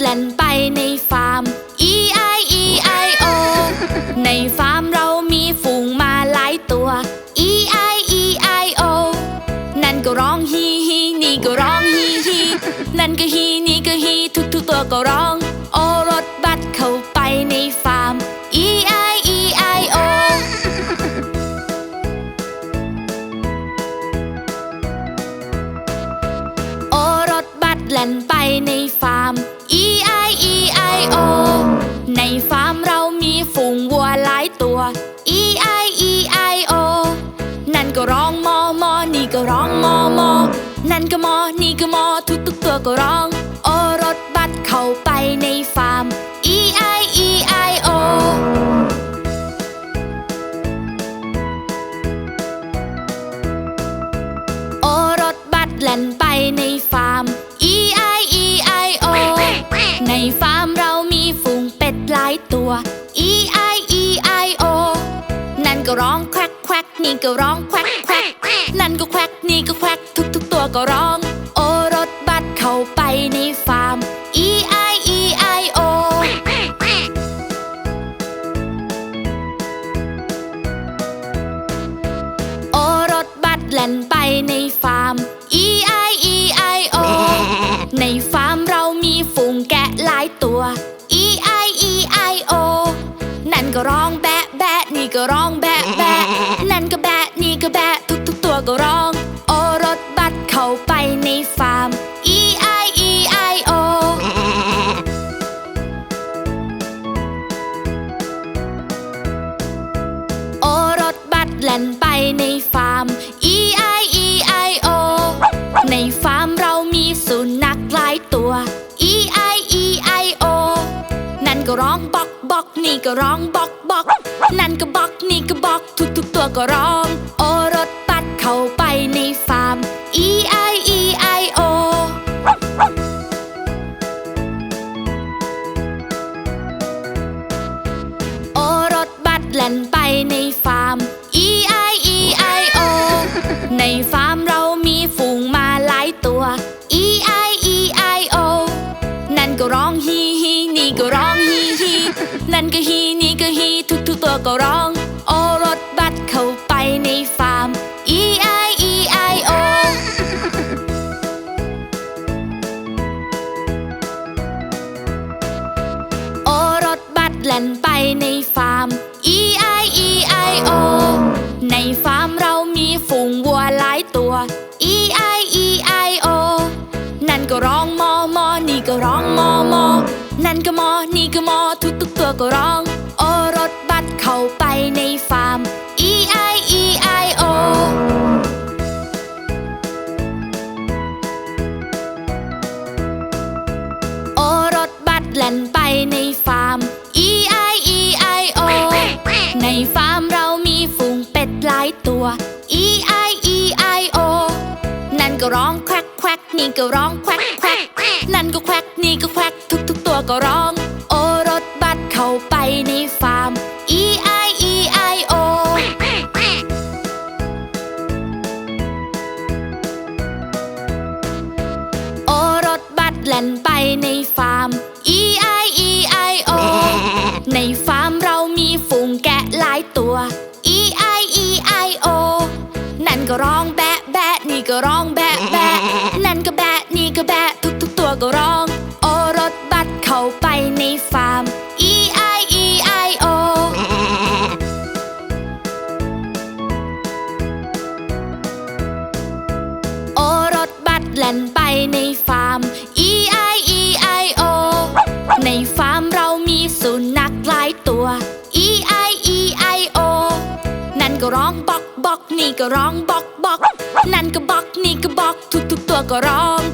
แล่นไปในฟาร์ม E I E I O ในฟาร์มเรามีฝูงมาหลายตัว E I E I O นั่นก็ร้องฮีฮีนี่ก็ร้องฮีฮีนั่นก็ฮีนี่ก็ฮีทุกทุกๆตัวก็ร้อง ตัว E I E I O นั่นก็ร้องมอมอนี่ก็ร้องมอมอนั่นก็มอนี่ก็มอทุกทุกๆตัวก็ร้อง โอรถบัสเข้าไปในฟา ร้องแควกแควกนี่ก็ร้องแควกแควกนั่นก็แควกนี่ก็แควกทุกทุกตัวก็ร้อง นี่ก็ร้องแบะแบะนั่นก็แบะนี่ก็แบะทุกทุกตัวก็ร้อง โอรถบัสเข้าไปในฟาร์ม E I E I O โอรถบัสแล่นไปในฟาร์ม E I E I O ในฟาร์มเรามีสุนัขหลายตัว E I E I O นั่นก็ร้องบอก บอกนี่ก็ร้องบอกบอกนั่นก็บอกนี่ก็บอกทุกทุกตัวก็ร้อง โอรถบัสเข้าไปในฟาร์ม E I E I O โอรถบัสแล่นไปในฟาร์ม E I E I O ในฟาร์ม นั่นก็ฮีนี่ก็ฮีทุกทุกๆตัวก็ร้อง โอรถบัสเข้าไปในฟาร์ม E I E I O โอรถบัสแล่นไปในฟาร์ม E I E I O ในฟาร์มเรามีฝูงวัวหลายตัว E I E I O นั่นก็ร้องมอมอนี่ก็ร้องมอมอนั่นก็มอ ก็ร้อง โอรถบัสเข้าไปในฟาร์ม E I E I O โอรถบัสแล่นไปในฟาร์ม E I E I O ในฟาร์มเรามีฝูงเป็ดหลายตัว E I E I O นั่นก็ร้องแควกแควกนี่ก็ร้องแควกแควกนั่นก็แควกนี่ก็แควทุกทุกๆตัวก็ร้อง แล่นไปในฟาร์ม E I E I O ในฟาร์มเรามีฝูงแกะหลายตัว E I E I O นั่นก็ร้องแบะแบะนี่ก็ร้อง นี่ก็ร้องบอกบอกนั่นก็บอกนี่ก็บอกทุกทุกๆตัวก็ร้อง